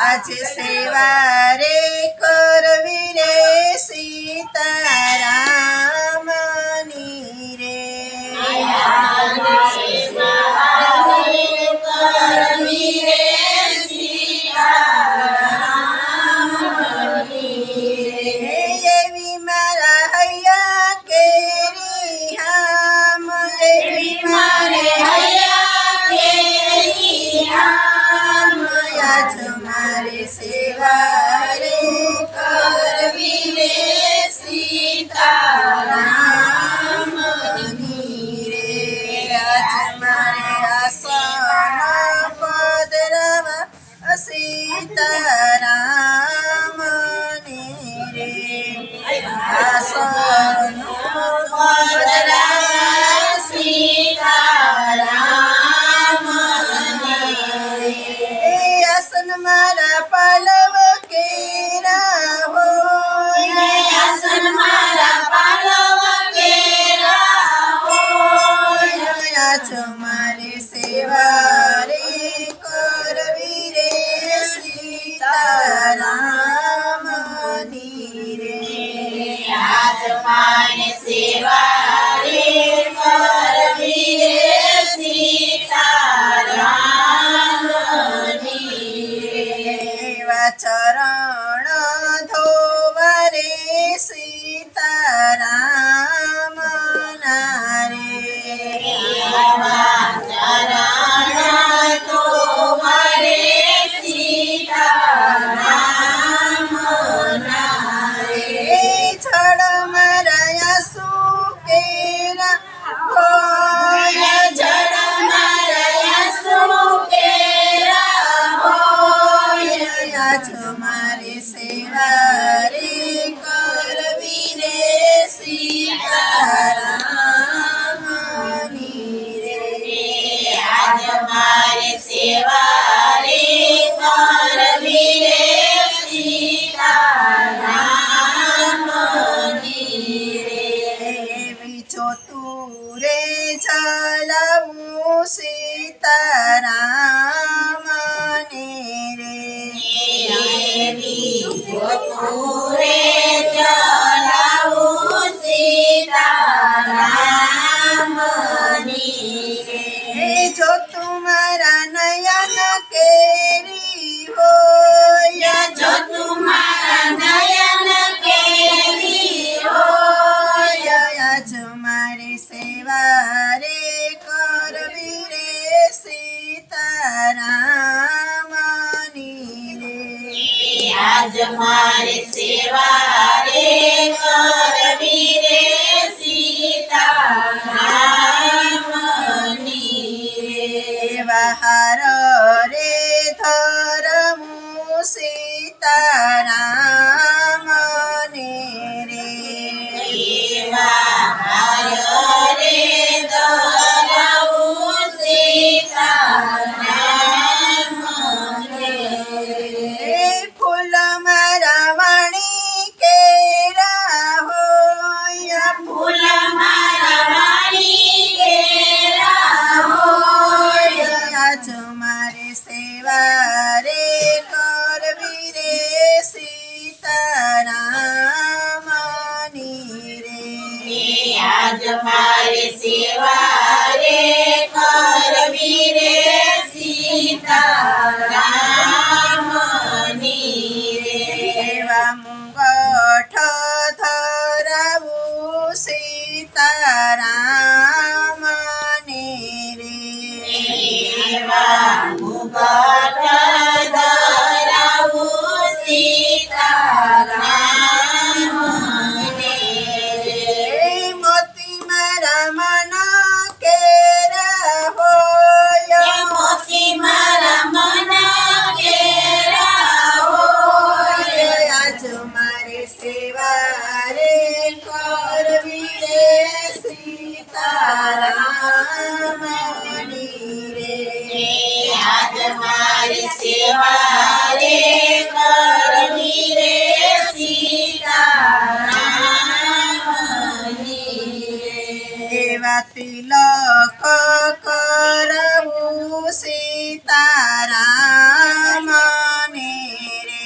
આજે સેવા રે કરવી રે સીતા ગુણ મારા પાલવ કેરા હોય. આસન મારા પાલવ કેરા હોય. આજ મારે સેવા રે કરવી રે સીતારામની રે આજ મારે સેવા કેરી હોય જો તું મારા નયન કેરી હોય જ મારે સેવા રે સેવા રે કર सीताराम આજ મારે સેવા રે કરવી રે સીતા રામની રેવા મુંગઠ ધરાવું સીતારામ. તિલક કરવું સીતારામને રે.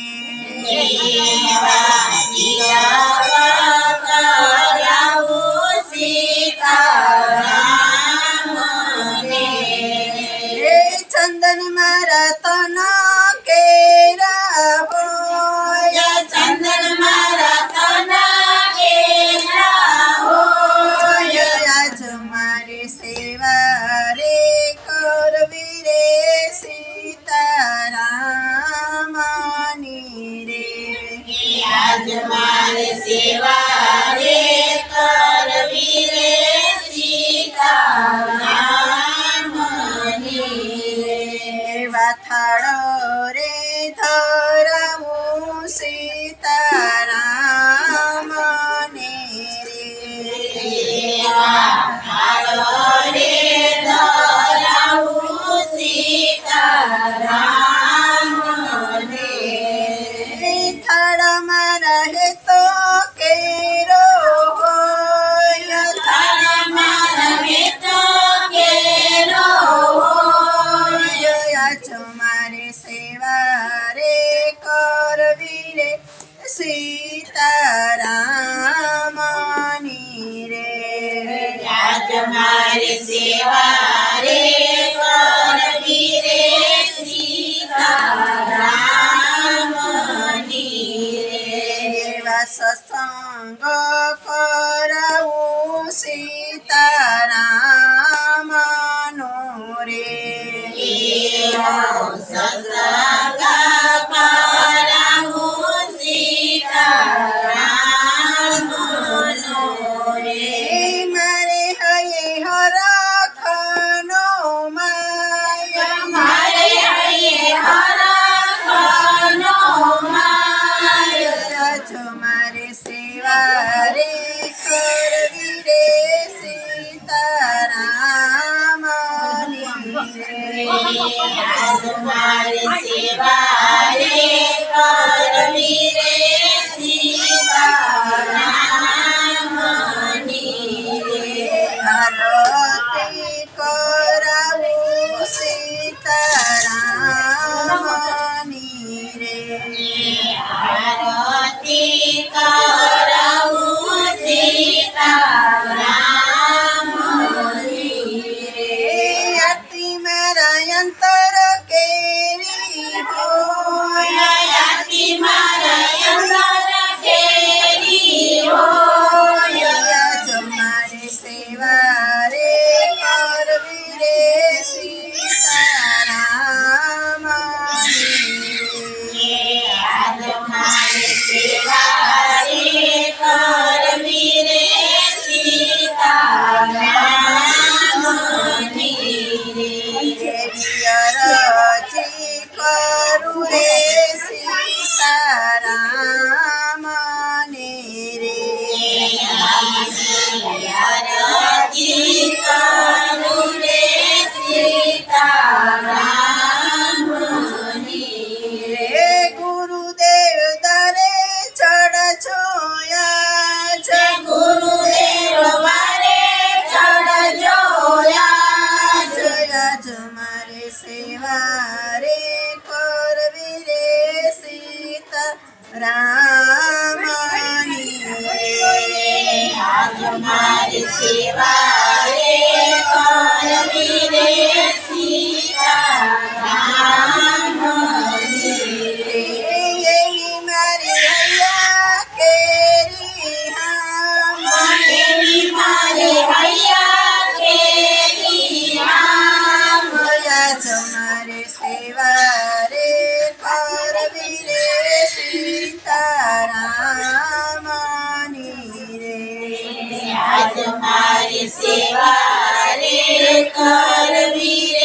વાથાડો રે ધરવું સીતારામ ને રે ધરવું સીતારામ થડ મારા சேவா baby. તમારી સેવા રે પરમી રે સેવા રે પરવી રે સીતારામ મારી સેવા રે કરવી